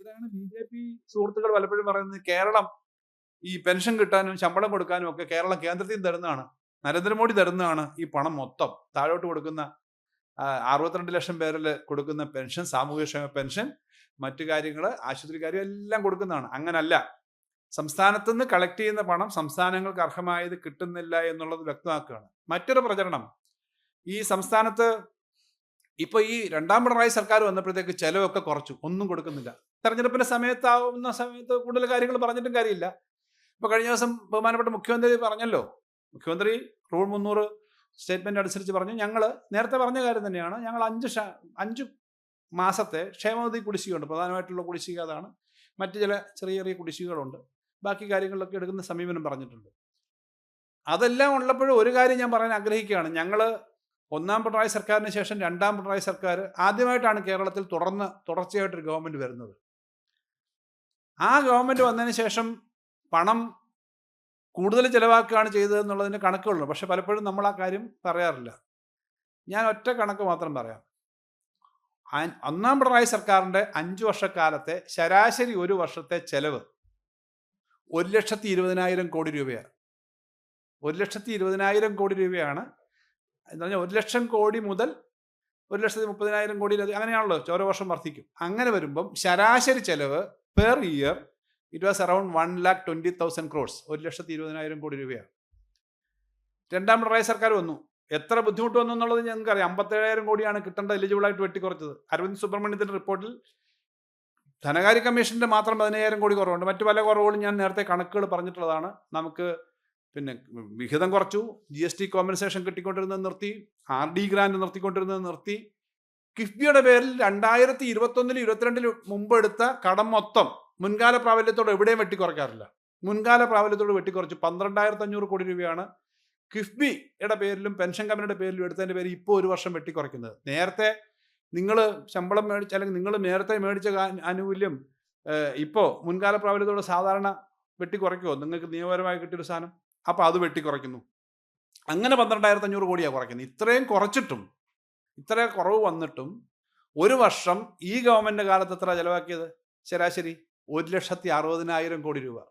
ഇവിടെയാണ് B J P സുഹൃത്തുക്കൾ പലപ്പോഴും പറയുന്നത് കേരളം ഈ പെൻഷൻ കിട്ടാനും ശമ്പളം കൊടുക്കാനും ഒക്കെ കേരളം കേന്ദ്രത്തിൽ തരുന്നതാണ്. നരേന്ദ്രമോദി തരുന്നതാണ് ഈ പണം മൊത്തം. താഴോട്ട് കൊടുക്കുന്ന അറുപത്തിരണ്ട് ലക്ഷം പേരിൽ കൊടുക്കുന്ന പെൻഷൻ സാമൂഹ്യക്ഷേമ പെൻഷൻ മറ്റു കാര്യങ്ങൾ ആശുപത്രി കാര്യം എല്ലാം കൊടുക്കുന്നതാണ്. അങ്ങനല്ല. സംസ്ഥാനത്ത് നിന്ന് കളക്ട് ചെയ്യുന്ന പണം സംസ്ഥാനങ്ങൾക്ക് അർഹമായത് കിട്ടുന്നില്ല എന്നുള്ളത് വ്യക്തമാക്കുകയാണ്. മറ്റൊരു പ്രചരണം. ഈ സംസ്ഥാനത്ത് ഇപ്പൊ ഈ രണ്ടാം പിണറായി സർക്കാർ വന്നപ്പോഴത്തേക്ക് ചെലവൊക്കെ കുറച്ചു. ഒന്നും കൊടുക്കുന്നില്ല. തെരഞ്ഞെടുപ്പിന്റെ സമയത്താവുന്ന സമയത്ത് കൂടുതൽ കാര്യങ്ങൾ പറഞ്ഞിട്ടും കാര്യമില്ല. ഇപ്പൊ കഴിഞ്ഞ ദിവസം ബഹുമാനപ്പെട്ട മുഖ്യമന്ത്രി പറഞ്ഞല്ലോ. മുഖ്യമന്ത്രി റൂൾ മുന്നൂറ് സ്റ്റേറ്റ്മെന്റ് അനുസരിച്ച് പറഞ്ഞു. ഞങ്ങൾ നേരത്തെ പറഞ്ഞ കാര്യം തന്നെയാണ്. ഞങ്ങൾ അഞ്ച് അഞ്ച് മാസത്തെ ക്ഷേമനിധി കുടിശ്ശികയുണ്ട്. പ്രധാനമായിട്ടുള്ള കുടിശ്ശിക അതാണ്. മറ്റ് ചില ചെറിയ ചെറിയ കുടിശ്ശികകളുണ്ട്. ബാക്കി കാര്യങ്ങളിലൊക്കെ എടുക്കുന്ന സമീപനം പറഞ്ഞിട്ടുണ്ട്. അതെല്ലാം ഉള്ളപ്പോഴും ഒരു കാര്യം ഞാൻ പറയാൻ ആഗ്രഹിക്കുകയാണ്. ഞങ്ങൾ ഒന്നാം പിണറായി സർക്കാരിന് ശേഷം രണ്ടാം പിണറായി സർക്കാർ ആദ്യമായിട്ടാണ് കേരളത്തിൽ തുടർന്ന് തുടർച്ചയായിട്ടൊരു ഗവൺമെന്റ് വരുന്നത്. ആ ഗവൺമെന്റ് വന്നതിന് ശേഷം പണം കൂടുതൽ ചിലവാക്കുകയാണ് ചെയ്തതെന്നുള്ളതിന്റെ കണക്കുകളുണ്ട്. പക്ഷെ പലപ്പോഴും നമ്മൾ ആ കാര്യം പറയാറില്ല. ഞാൻ ഒറ്റ കണക്ക് മാത്രം പറയാം. ഒന്നാം പിണറായി സർക്കാരിന്റെ അഞ്ച് വർഷക്കാലത്തെ ശരാശരി ഒരു വർഷത്തെ ചെലവ് ഒരു ലക്ഷത്തി ഇരുപതിനായിരം കോടി രൂപയാണ്. ഒരു ലക്ഷത്തി ഇരുപതിനായിരം കോടി രൂപയാണ്. എന്ന് പറഞ്ഞാൽ ഒരു ലക്ഷം കോടി മുതൽ ഒരു ലക്ഷത്തി മുപ്പതിനായിരം കോടി അങ്ങനെയാണല്ലോ ഓരോ വർഷം വർദ്ധിക്കും. അങ്ങനെ വരുമ്പം ശരാശരി ചെലവ് per year it was around one lakh twenty thousand crores ഒരു ലക്ഷത്തി ഇരുപതിനായിരം കോടി രൂപയാണ്. രണ്ടാം പിണറായി സർക്കാർ വന്നു. എത്ര ബുദ്ധിമുട്ട് വന്നു എന്നുള്ളത് ഞങ്ങൾക്ക് അറിയാം അമ്പത്തേഴായിരം കോടിയാണ് കിട്ടേണ്ട എലിജിബിൾ ആയിട്ട് വെട്ടിക്കുറച്ചത്. അരവിന്ദ് സുബ്രഹ്മണ്യത്തിന്റെ റിപ്പോർട്ടിൽ ധനകാര്യ കമ്മീഷന്റെ മാത്രം പതിനയ്യായിരം കോടി കുറവുണ്ട്. മറ്റു പല കുറവുകളും ഞാൻ നേരത്തെ കണക്കുകൾ പറഞ്ഞിട്ടുള്ളതാണ്. നമുക്ക് പിന്നെ വിഹിതം കുറച്ചു ജി എസ് ടി കോമ്പൻസേഷൻ കിട്ടിക്കൊണ്ടിരുന്നത് നിർത്തി ആർ ഡി ഗ്രാൻഡ് നിർത്തിക്കൊണ്ടിരുന്നത് നിർത്തി കിഫ്ബിയുടെ പേരിൽ രണ്ടായിരത്തി ഇരുപത്തൊന്നിലും ഇരുപത്തിരണ്ടിലും മുമ്പ് എടുത്ത കടം മൊത്തം മുൻകാല പ്രാബല്യത്തോട് എവിടെയും വെട്ടിക്കുറയ്ക്കാറില്ല. മുൻകാല പ്രാബല്യത്തോട് വെട്ടിക്കുറച്ച്. പന്ത്രണ്ടായിരത്തി അഞ്ഞൂറ് കോടി രൂപയാണ് കിഫ്ബിയുടെ പേരിലും പെൻഷൻ കമ്പനിയുടെ പേരിലും എടുത്തതിന്റെ പേര് ഇപ്പോൾ ഒരു വർഷം വെട്ടിക്കുറയ്ക്കുന്നത്. നേരത്തെ നിങ്ങൾ ശമ്പളം മേടിച്ച അല്ലെങ്കിൽ നിങ്ങൾ നേരത്തെ മേടിച്ച ആനുകൂല്യം ഇപ്പോൾ മുൻകാല പ്രാബല്യത്തോട് സാധാരണ വെട്ടിക്കുറയ്ക്കുമോ നിങ്ങൾക്ക് നിയമപരമായി കിട്ടിയൊരു സാധനം. അപ്പോൾ അത് വെട്ടിക്കുറയ്ക്കുന്നു. അങ്ങനെ പന്ത്രണ്ടായിരത്തി അഞ്ഞൂറ് കോടിയാണ് കുറയ്ക്കുന്നത്. ഇത്രയും കുറച്ചിട്ടും ഇത്ര കുറവ് വന്നിട്ടും ഒരു വർഷം ഈ ഗവൺമെന്റ് കാലത്ത് എത്ര ചിലവാക്കിയത്? ശരാശരി ഒരു ലക്ഷത്തി അറുപതിനായിരം കോടി രൂപ.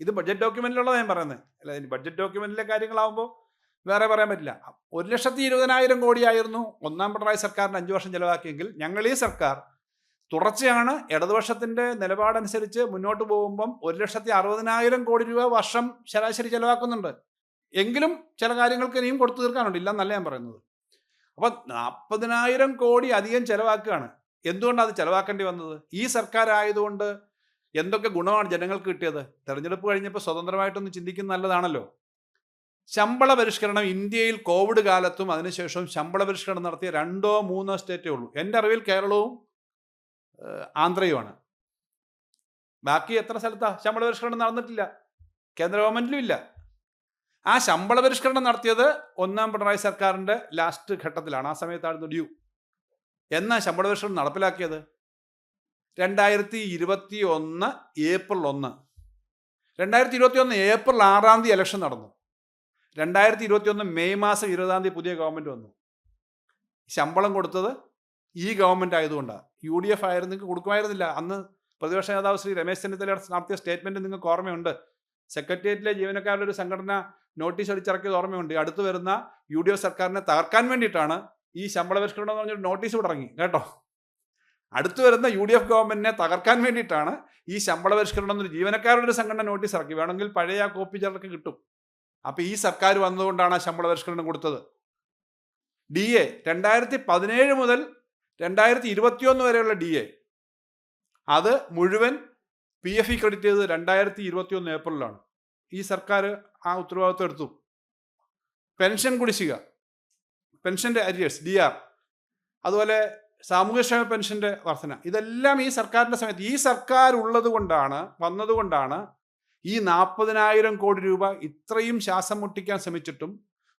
ഇത് ബഡ്ജറ്റ് ഡോക്യുമെന്റിലുള്ളതാണ് ഞാൻ പറയുന്നത് അല്ല ബഡ്ജറ്റ് ഡോക്യുമെന്റിലെ കാര്യങ്ങളാവുമ്പോൾ വേറെ പറയാൻ പറ്റില്ല. ഒരു ലക്ഷത്തി ഇരുപതിനായിരം കോടിയായിരുന്നു ഒന്നാം പിണറായി സർക്കാരിന് അഞ്ച് വർഷം ചിലവാക്കിയെങ്കിൽ ഞങ്ങൾ ഈ സർക്കാർ തുടർച്ചയാണ് ഇടതുപക്ഷത്തിന്റെ നിലപാടനുസരിച്ച് മുന്നോട്ട് പോകുമ്പം ഒരു ലക്ഷത്തി അറുപതിനായിരം കോടി രൂപ വർഷം ശരാശരി ചിലവാക്കുന്നുണ്ട്. എങ്കിലും ചില കാര്യങ്ങൾക്ക് ഇനിയും കൊടുത്തു തീർക്കാനുണ്ട്. ഇല്ലെന്നല്ല ഞാൻ പറയുന്നത്. അപ്പൊ നാൽപ്പതിനായിരം കോടി അധികം ചെലവാക്കുകയാണ്. എന്തുകൊണ്ടാണ് അത് ചെലവാക്കേണ്ടി വന്നത്? ഈ സർക്കാർ ആയതുകൊണ്ട് എന്തൊക്കെ ഗുണമാണ് ജനങ്ങൾക്ക് കിട്ടിയത്? തെരഞ്ഞെടുപ്പ് കഴിഞ്ഞപ്പോൾ സ്വതന്ത്രമായിട്ടൊന്ന് ചിന്തിക്കുന്നത് നല്ലതാണല്ലോ. ശമ്പള പരിഷ്കരണം ഇന്ത്യയിൽ കോവിഡ് കാലത്തും അതിനുശേഷവും ശമ്പള പരിഷ്കരണം നടത്തിയ രണ്ടോ മൂന്നോ സ്റ്റേറ്റേ ഉള്ളൂ. എന്റെ അറിവിൽ കേരളവും ആന്ധ്രയുമാണ്. ബാക്കി എത്ര സ്ഥലത്താണ് ശമ്പള പരിഷ്കരണം നടന്നിട്ടില്ല. കേന്ദ്ര ഗവൺമെന്റിലും ഇല്ല. ആ ശമ്പള പരിഷ്കരണം നടത്തിയത് ഒന്നാം പിണറായി സർക്കാരിന്റെ ലാസ്റ്റ് ഘട്ടത്തിലാണ്. ആ സമയത്തായിരുന്നു ഡ്യൂ എന്നാ ശമ്പള പരിഷ്കരണം നടപ്പിലാക്കിയത്? രണ്ടായിരത്തി ഇരുപത്തി ഒന്ന് ഏപ്രിൽ ഒന്ന്. രണ്ടായിരത്തി ഇരുപത്തി ഒന്ന് ഏപ്രിൽ ആറാം തീയതി എലക്ഷൻ നടന്നു. രണ്ടായിരത്തി ഇരുപത്തി ഒന്ന് മെയ് മാസം ഇരുപതാം തീയതി പുതിയ ഗവൺമെന്റ് വന്നു. ശമ്പളം കൊടുത്തത് ഈ ഗവൺമെന്റ് ആയതുകൊണ്ടാണ് യു ഡി എഫ് ആയിരുന്നു നിങ്ങൾക്ക് കൊടുക്കുമായിരുന്നില്ല. അന്ന് പ്രതിപക്ഷ നേതാവ് ശ്രീ രമേശ് ചെന്നിത്തല നടത്തിയ സ്റ്റേറ്റ്മെന്റ് നിങ്ങൾക്ക് ഓർമ്മയുണ്ട്. സെക്രട്ടേറിയറ്റിലെ ജീവനക്കാരുടെ ഒരു സംഘടന നോട്ടീസ് അടിച്ചിറക്കിയത് ഓർമ്മയുണ്ട്. അടുത്തു വരുന്ന യു ഡി എഫ് സർക്കാരിനെ തകർക്കാൻ വേണ്ടിയിട്ടാണ് ഈ ശമ്പള പരിഷ്കരണം എന്ന് പറഞ്ഞൊരു നോട്ടീസ് ഇറങ്ങി. കേട്ടോ? അടുത്ത് വരുന്ന യു ഡി എഫ് ഗവൺമെന്റിനെ തകർക്കാൻ വേണ്ടിയിട്ടാണ് ഈ ശമ്പള പരിഷ്കരണം എന്നൊരു ജീവനക്കാരുടെ ഒരു സംഘടന നോട്ടീസ് ഇറക്കി. വേണമെങ്കിൽ പഴയ ആ കോപ്പി ചിലർക്ക് കിട്ടും. അപ്പൊ ഈ സർക്കാർ വന്നതുകൊണ്ടാണ് ആ ശമ്പള പരിഷ്കരണം കൊടുത്തത്. ഡി എ രണ്ടായിരത്തി പതിനേഴ് മുതൽ രണ്ടായിരത്തി ഇരുപത്തിയൊന്ന് വരെയുള്ള ഡി എ. അത് മുഴുവൻ പി എഫ് ഇ ക്രെഡിറ്റ് ചെയ്തത് രണ്ടായിരത്തി ഇരുപത്തി ഒന്ന് ഏപ്രിലാണ് ഈ സർക്കാർ ആ ഉത്തരവാദിത്വം എടുത്തു. പെൻഷൻ കുടിശ്ശിക പെൻഷന്റെ അരിയേഴ്സ് ഡി ആർ അതുപോലെ സാമൂഹ്യക്ഷേമ പെൻഷന്റെ വർധന ഇതെല്ലാം ഈ സർക്കാരിന്റെ സമയത്ത് ഈ സർക്കാർ ഉള്ളത് കൊണ്ടാണ് വന്നതുകൊണ്ടാണ് ഈ നാൽപ്പതിനായിരം കോടി രൂപ ഇത്രയും ശ്വാസം മുട്ടിക്കാൻ ശ്രമിച്ചിട്ടും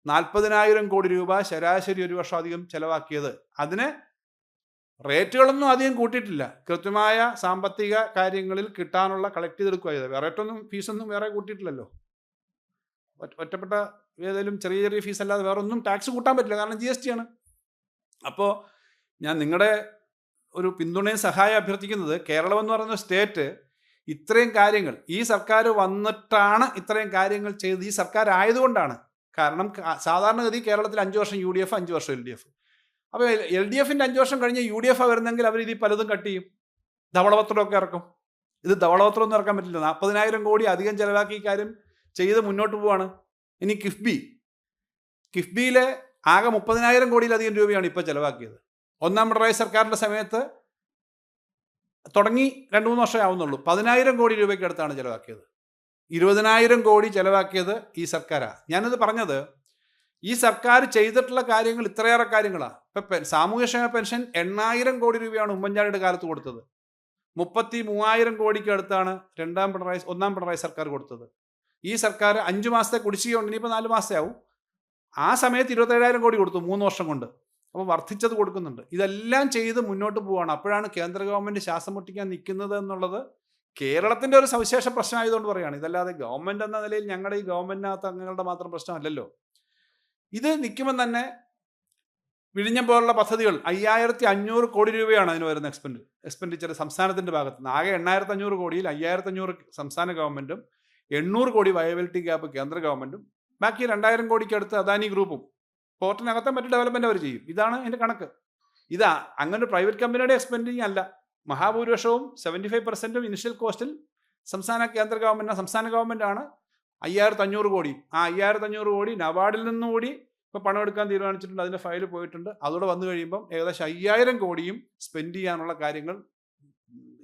നാൽപ്പതിനായിരം കോടി രൂപ ശരാശരി ഒരു വർഷം അധികം ചെലവാക്കിയത്. അതിന് റേറ്റുകളൊന്നും അധികം കൂട്ടിയിട്ടില്ല. കൃത്യമായ സാമ്പത്തിക കാര്യങ്ങളിൽ കിട്ടാനുള്ള കളക്ട് ചെയ്തെടുക്കുക ചെയ്തത്. വേറെ ഒന്നും ഫീസൊന്നും വേറെ കൂട്ടിയിട്ടില്ലല്ലോ. ഒറ്റപ്പെട്ട ഏതെങ്കിലും ചെറിയ ചെറിയ ഫീസ് അല്ലാതെ വേറെ ഒന്നും ടാക്സ് കൂട്ടാൻ പറ്റില്ല. കാരണം ജി എസ് ടി ആണ്. അപ്പോൾ ഞാൻ നിങ്ങളുടെ ഒരു പിന്തുണയും സഹായം അഭ്യർത്ഥിക്കുന്നത് കേരളം എന്ന് പറയുന്ന സ്റ്റേറ്റ് ഇത്രയും കാര്യങ്ങൾ ഈ സർക്കാർ വന്നിട്ടാണ് ഇത്രയും കാര്യങ്ങൾ ചെയ്ത് ഈ സർക്കാർ ആയതുകൊണ്ടാണ്. കാരണം സാധാരണഗതി കേരളത്തിൽ അഞ്ച് വർഷം യു ഡി എഫ് അഞ്ച് വർഷം എൽ ഡി എഫ് അപ്പോൾ എൽ ഡി എഫിന്റെ അഞ്ച് വർഷം കഴിഞ്ഞ് യു ഡി എഫ് വരുന്നെങ്കിൽ അവർ ഇതിൽ പലതും കട്ട് ചെയ്യും. ധവളപത്രമൊക്കെ ഇറക്കും. ഇത് ധവളപത്രം ഒന്നും ഇറക്കാൻ പറ്റില്ല. നാൽപ്പതിനായിരം കോടി അധികം ചിലവാക്കി കാര്യം ചെയ്ത് മുന്നോട്ട് പോവാണ്. ഇനി കിഫ്ബി. കിഫ്ബിയിലെ ആകെ മുപ്പതിനായിരം കോടിയിലധികം രൂപയാണ് ഇപ്പോൾ ചിലവാക്കിയത്. ഒന്നാം പിണറായി സർക്കാരിന്റെ സമയത്ത് തുടങ്ങി രണ്ട് മൂന്ന് വർഷമേ ആവുന്നുള്ളൂ. പതിനായിരം കോടി രൂപയ്ക്ക് അടുത്താണ് ചിലവാക്കിയത്. ഇരുപതിനായിരം കോടി ചിലവാക്കിയത് ഈ സർക്കാരാണ് ഞാനിത് പറഞ്ഞത് ഈ സർക്കാർ ചെയ്തിട്ടുള്ള കാര്യങ്ങൾ ഇത്രയേറെ കാര്യങ്ങളാണ് ഇപ്പം സാമൂഹ്യക്ഷേമ പെൻഷൻ എണ്ണായിരം കോടി രൂപയാണ് ഉമ്മൻചാണ്ടിയുടെ കാലത്ത് കൊടുത്തത്. മുപ്പത്തി മൂവായിരം കോടിക്ക് അടുത്താണ് രണ്ടാം പിണറായി ഒന്നാം പിണറായി സർക്കാർ കൊടുത്തത്. ഈ സർക്കാർ അഞ്ച് മാസത്തെ കുടിശ്ശികയുണ്ട് ഇനിയിപ്പോൾ നാല് മാസത്തെ ആവും ആ സമയത്ത് ഇരുപത്തേഴായിരം കോടി കൊടുത്തു മൂന്ന് വർഷം കൊണ്ട്. അപ്പോൾ വർദ്ധിച്ചത് കൊടുക്കുന്നുണ്ട്. ഇതെല്ലാം ചെയ്ത് മുന്നോട്ട് പോവുകയാണ് അപ്പോഴാണ് കേന്ദ്ര ഗവൺമെന്റ് ശ്വാസം മുട്ടിക്കാൻ നിൽക്കുന്നത് എന്നുള്ളത് കേരളത്തിന്റെ ഒരു സവിശേഷ പ്രശ്നമായതുകൊണ്ട് പറയുകയാണ് ഇതല്ലാതെ ഗവൺമെന്റ് എന്ന നിലയിൽ ഞങ്ങളുടെ ഈ ഗവൺമെന്റിനകത്ത് അംഗങ്ങളുടെ മാത്രം പ്രശ്നമല്ലല്ലോ. ഇത് നിൽക്കുമ്പോൾ തന്നെ വിഴിഞ്ഞം പോലുള്ള പദ്ധതികൾ അയ്യായിരത്തി അഞ്ഞൂറ് കോടി രൂപയാണ് അതിന് വരുന്ന എക്സ്പെൻഡ് എക്സ്പെൻഡിച്ചർ സംസ്ഥാനത്തിന്റെ ഭാഗത്ത് നിന്ന് ആകെ എണ്ണായിരത്തി അഞ്ഞൂറ് കോടിയിൽ അയ്യായിരത്തി അഞ്ഞൂറ് സംസ്ഥാന ഗവൺമെന്റും എണ്ണൂറ് കോടി വയബിലിറ്റി ഗ്യാപ്പ് കേന്ദ്ര ഗവൺമെന്റും ബാക്കി രണ്ടായിരം കോടിക്ക് അടുത്ത് അദാനി ഗ്രൂപ്പും. പോർട്ടിനകത്തെ മറ്റ് ഡെവലപ്മെന്റ് അവർ ചെയ്യും. ഇതാണ് എന്റെ കണക്ക്. ഇതാ അങ്ങനെ പ്രൈവറ്റ് കമ്പനിയുടെ എക്സ്പെൻഡിങ് അല്ല. മഹാഭൂരിപക്ഷവും സെവന്റി ഫൈവ് പെർസെന്റും ഇനിഷ്യൽ കോസ്റ്റിൽ സംസ്ഥാന കേന്ദ്ര ഗവൺമെന്റ് സംസ്ഥാന ഗവൺമെന്റ് ആണ് അയ്യായിരത്തി അഞ്ഞൂറ് കോടി. ആ അയ്യായിരത്തി അഞ്ഞൂറ് കോടി നബാർഡിൽ നിന്നും കൂടി ഇപ്പോൾ പണം എടുക്കാൻ തീരുമാനിച്ചിട്ടുണ്ട് അതിന്റെ ഫയൽ പോയിട്ടുണ്ട്. അതോടെ വന്നു കഴിയുമ്പം ഏകദേശം അയ്യായിരം കോടിയും സ്പെൻഡ് ചെയ്യാനുള്ള കാര്യങ്ങൾ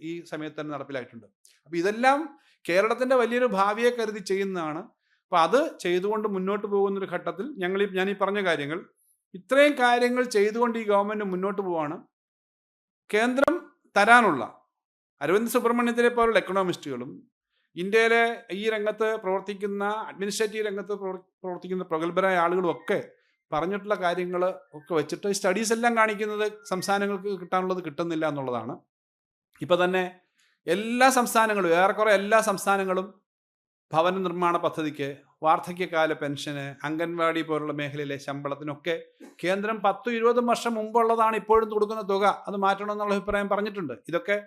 ഈ സമയത്ത് തന്നെ നടപ്പിലായിട്ടുണ്ട്. അപ്പോൾ ഇതെല്ലാം കേരളത്തിന്റെ വലിയൊരു ഭാവിയെ കരുതി ചെയ്യുന്നതാണ്. അപ്പോൾ അത് ചെയ്തുകൊണ്ട് മുന്നോട്ട് പോകുന്നൊരു ഘട്ടത്തിൽ ഞങ്ങൾ ഞാൻ ഈ പറഞ്ഞ കാര്യങ്ങൾ ഇത്രയും കാര്യങ്ങൾ ചെയ്തുകൊണ്ട് ഈ ഗവൺമെന്റ് മുന്നോട്ട് പോവാണ്. കേന്ദ്രം തരാനുള്ള അരവിന്ദ് സുബ്രഹ്മണ്യത്തിനെ പോലുള്ള എക്കണോമിസ്റ്റുകളും ഇന്ത്യയിലെ ഈ രംഗത്ത് പ്രവർത്തിക്കുന്ന അഡ്മിനിസ്ട്രേറ്റീവ് രംഗത്ത് പ്രവർത്തിക്കുന്ന പ്രഗത്ഭരായ ആളുകളൊക്കെ പറഞ്ഞിട്ടുള്ള കാര്യങ്ങൾ ഒക്കെ വെച്ചിട്ട് സ്റ്റഡീസ് എല്ലാം കാണിക്കുന്നത് സംസ്ഥാനങ്ങൾക്ക് കിട്ടാനുള്ളത് കിട്ടുന്നില്ല എന്നുള്ളതാണ്. ഇപ്പം തന്നെ എല്ലാ സംസ്ഥാനങ്ങളും ഏറെക്കുറെ എല്ലാ സംസ്ഥാനങ്ങളും ഭവന നിർമ്മാണ പദ്ധതിക്ക് വാർദ്ധക്യകാല പെൻഷന് അംഗൻവാടി പോലുള്ള മേഖലയിലെ ശമ്പളത്തിനൊക്കെ കേന്ദ്രം പത്തും ഇരുപതും വർഷം മുമ്പുള്ളതാണ് ഇപ്പോഴും കൊടുക്കുന്ന തുക. അത് മാറ്റണമെന്നുള്ള അഭിപ്രായം പറഞ്ഞിട്ടുണ്ട്. ഇതൊക്കെ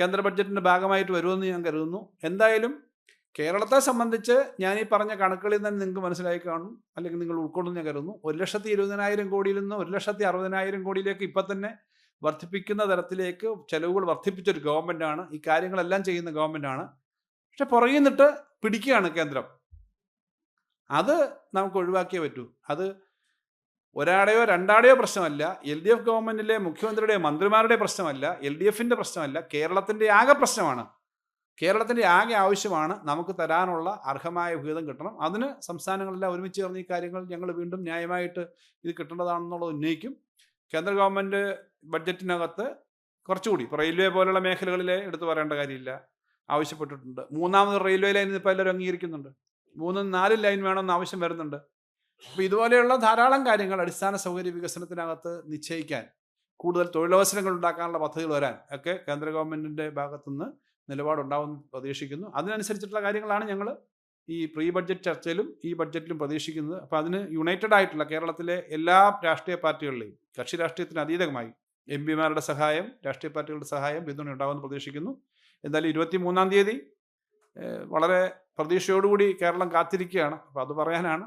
കേന്ദ്ര ബഡ്ജറ്റിന്റെ ഭാഗമായിട്ട് വരുമെന്ന് ഞാൻ കരുതുന്നു. എന്തായാലും കേരളത്തെ സംബന്ധിച്ച് ഞാൻ ഈ പറഞ്ഞ കണക്കുകളിൽ നിന്ന് നിങ്ങൾക്ക് മനസ്സിലായി കാണും. അല്ലെങ്കിൽ നിങ്ങൾ ഉൾക്കൊള്ളുന്നു ഞാൻ കരുതുന്നു. ഒരു ലക്ഷത്തി ഇരുപതിനായിരം കോടിയിൽ നിന്ന് ഒരു ലക്ഷത്തി അറുപതിനായിരം കോടിയിലേക്ക് ഇപ്പം തന്നെ വർദ്ധിപ്പിക്കുന്ന തരത്തിലേക്ക് ചെലവുകൾ വർദ്ധിപ്പിച്ചൊരു ഗവൺമെന്റാണ് ഈ കാര്യങ്ങളെല്ലാം ചെയ്യുന്ന ഗവൺമെന്റാണ് പക്ഷെ പുറകിൽ നിന്നിട്ട് പിടിക്കുകയാണ് കേന്ദ്രം. അത് നമുക്ക് ഒഴിവാക്കിയേ പറ്റൂ. അത് ഒരാടെയോ രണ്ടാടെയോ പ്രശ്നമല്ല. എൽ ഡി എഫ് ഗവൺമെന്റിലെ മുഖ്യമന്ത്രിയുടെ മന്ത്രിമാരുടെ പ്രശ്നമല്ല. എൽ ഡി എഫിന്റെ പ്രശ്നമല്ല. കേരളത്തിന്റെ ആകെ പ്രശ്നമാണ്. കേരളത്തിന്റെ ആകെ ആവശ്യമാണ് നമുക്ക് തരാനുള്ള അർഹമായ വിഹിതം കിട്ടണം. അതിന് സംസ്ഥാനങ്ങളെല്ലാം ഒരുമിച്ച് ചേർന്ന് ഈ കാര്യങ്ങൾ ഞങ്ങൾ വീണ്ടും ന്യായമായിട്ട് ഇത് കിട്ടേണ്ടതാണെന്നുള്ളത് ഉന്നയിക്കും. കേന്ദ്ര ഗവൺമെന്റ് ബഡ്ജറ്റിനകത്ത് കുറച്ചുകൂടി ഇപ്പോൾ റെയിൽവേ പോലുള്ള മേഖലകളിലെ എടുത്തു പറയേണ്ട കാര്യമില്ല. ആവശ്യപ്പെട്ടിട്ടുണ്ട്. മൂന്നാമത് റെയിൽവേ ലൈൻ ഇപ്പോൾ എല്ലാവരും അംഗീകരിക്കുന്നുണ്ട്. മൂന്നും നാലും ലൈൻ വേണമെന്ന് ആവശ്യം വരുന്നുണ്ട്. അപ്പോൾ ഇതുപോലെയുള്ള ധാരാളം കാര്യങ്ങൾ അടിസ്ഥാന സൗകര്യ വികസനത്തിനകത്ത് നിശ്ചയിക്കാൻ കൂടുതൽ തൊഴിലവസരങ്ങൾ ഉണ്ടാക്കാനുള്ള പദ്ധതികൾ വരാൻ ഒക്കെ കേന്ദ്ര ഗവൺമെന്റിന്റെ ഭാഗത്തുനിന്ന് നിലപാടുണ്ടാവുമെന്ന് പ്രതീക്ഷിക്കുന്നു. അതിനനുസരിച്ചിട്ടുള്ള കാര്യങ്ങളാണ് ഞങ്ങൾ ഈ പ്രീ ബഡ്ജറ്റ് ചർച്ചയിലും ഈ ബഡ്ജറ്റിലും പ്രതീക്ഷിക്കുന്നത്. അപ്പോൾ അതിന് യുണൈറ്റഡ് ആയിട്ടുള്ള കേരളത്തിലെ എല്ലാ രാഷ്ട്രീയ പാർട്ടികളിലെയും കക്ഷി രാഷ്ട്രീയത്തിന് അതീതമായി എം പിമാരുടെ സഹായം രാഷ്ട്രീയ പാർട്ടികളുടെ സഹായം പിന്തുണ ഉണ്ടാവുമെന്ന് പ്രതീക്ഷിക്കുന്നു. എന്തായാലും ഇരുപത്തി മൂന്നാം തീയതി വളരെ പ്രതീക്ഷയോടുകൂടി കേരളം കാത്തിരിക്കുകയാണ്. അപ്പോൾ അത് പറയാനാണ്.